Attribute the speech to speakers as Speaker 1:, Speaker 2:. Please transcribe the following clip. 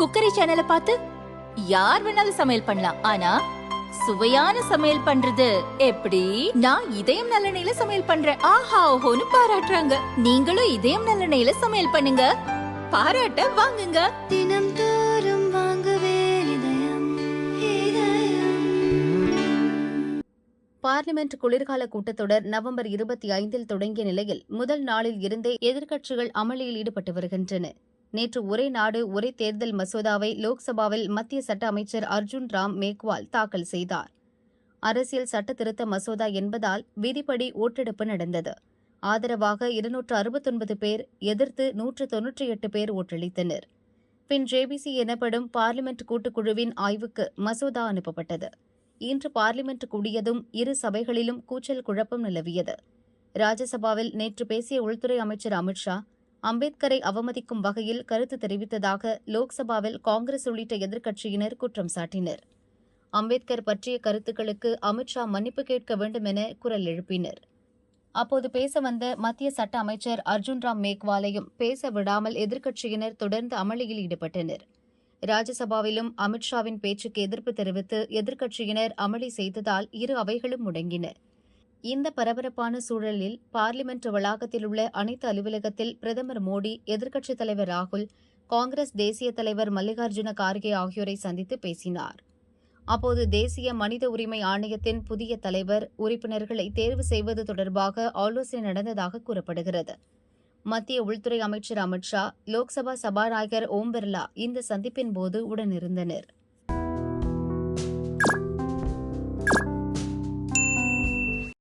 Speaker 1: Cookery சேனலை பார்த்து யார் வேணாலும் சமையல் பண்ணலாம். ஆனா சுவையான சமையல் பண்றது எப்படி? நான் இதயம் நல்லெண்ணெயில சமையல் பண்றேன். ஆஹா ஓஹோன்னு பாராட்டுறாங்க. நீங்களும் இதயம் நல்லெண்ணெயில சமையல் பண்ணுங்க. பாராட்ட வாங்குங்க.
Speaker 2: தினம் தோறும் வாங்குவே
Speaker 3: பார்லிமெண்ட் குளிர்கால கூட்டத்தொடர் நவம்பர் இருபத்தி ஐந்தில் தொடங்கிய நிலையில் முதல் நாளில் இருந்தே எதிர்க்கட்சிகள் அமளியில் ஈடுபட்டு வருகின்றன. நேற்று ஒரே நாடு ஒரே தேர்தல் மசோதாவை லோக்சபாவில் மத்திய சட்ட அமைச்சர் அர்ஜுன் ராம் மேக்வால் தாக்கல் செய்தார். அரசியல் சட்ட திருத்த மசோதா என்பதால் விதிப்படி ஓட்டெடுப்பு நடந்தது. ஆதரவாக இருநூற்று அறுபத்தொன்பது பேர் எதிர்த்து நூற்று தொன்னூற்றி எட்டு பேர் ஓட்டளித்தனர். பின் ஜேபிசி எனப்படும் பார்லிமெண்ட் கூட்டுக்குழுவின் ஆய்வுக்கு மசோதா அனுப்பப்பட்டது. இன்று பார்லிமெண்ட் கூடியதும் இரு சபைகளிலும் கூச்சல் குழப்பம் நிலவியது. ராஜ்யசபாவில் நேற்று பேசிய உள்துறை அமைச்சர் அமித்ஷா அம்பேத்கரை அவமதிக்கும் வகையில் கருத்து தெரிவித்ததாக லோக்சபாவில் காங்கிரஸ் உள்ளிட்ட எதிர்க்கட்சியினர் குற்றம் சாட்டினர். அம்பேத்கர் பற்றிய கருத்துக்களுக்கு அமித்ஷா மன்னிப்பு கேட்க வேண்டும் என குரல் எழுப்பினர். அப்போது பேச வந்த மத்திய சட்ட அமைச்சர் அர்ஜுன் ராம் மேக்வாலையும் பேச விடாமல் எதிர்க்கட்சியினர் தொடர்ந்து அமளியில் ஈடுபட்டனர். ராஜ்யசபாவிலும் அமித்ஷாவின் பேச்சுக்கு எதிர்ப்பு தெரிவித்து எதிர்க்கட்சியினர் அமளி செய்ததால் இரு அவைகளும் முடங்கின. இந்த பரபரப்பான சூழலில் பார்லிமெண்ட் வளாகத்தில் உள்ள அனைத்து அலுவலகத்தில் பிரதமர் மோடி எதிர்க்கட்சித் தலைவர் ராகுல் காங்கிரஸ் தேசிய தலைவர் மல்லிகார்ஜுன கார்கே ஆகியோரை சந்தித்து பேசினார். அப்போது தேசிய மனித உரிமை ஆணையத்தின் புதிய தலைவர் உறுப்பினர்களை தேர்வு செய்வது தொடர்பாக ஆலோசனை நடந்ததாக கூறப்படுகிறது. மத்திய உள்துறை அமைச்சர் அமித்ஷா லோக்சபா சபாநாயகர் ஓம் பிர்லா இந்த சந்திப்பின் போது உடனிருந்தனர்.